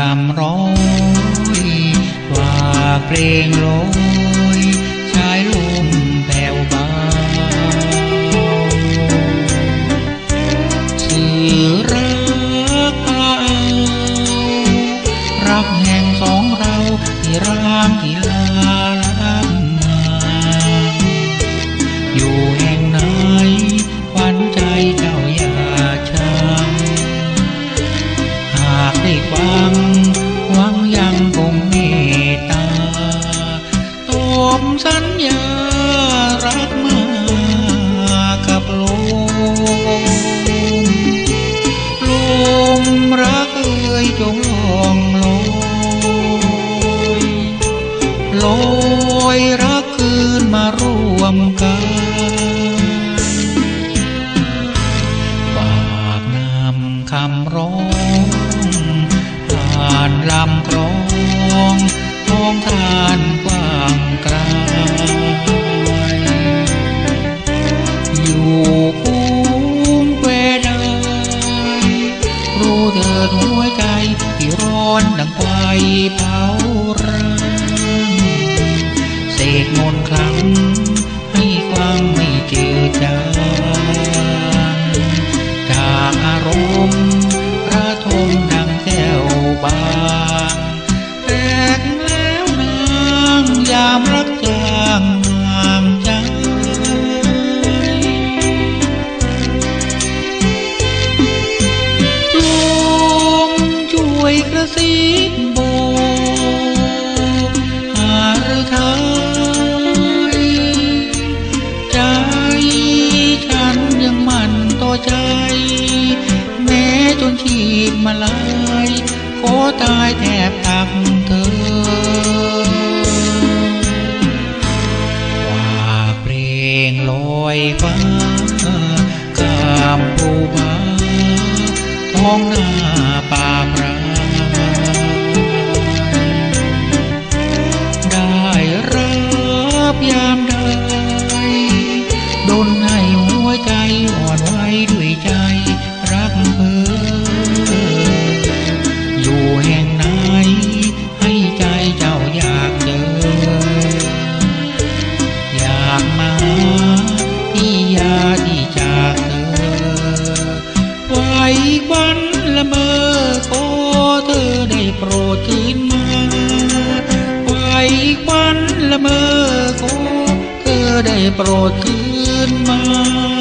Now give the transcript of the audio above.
คำร้อยว่าเพลงโล สัญญารักมากับลมลมรักเอ่ยจงลองลอยลอยรักคืนมารวมกันฝากนำคำร้องผ่านลำคลองท้องทาน วนดังไฟเผาร่างเสกมนต์ครั้ง ระซิบบอกหาหรือไทยใจฉันยังมันต่อใจ แม้จนชีพมาลายขอตายแทบตักเธอว่าเพลงลอยฟ้าข้ามภูผาท้องหน้าป่าปรา ได้โปรดคืนมา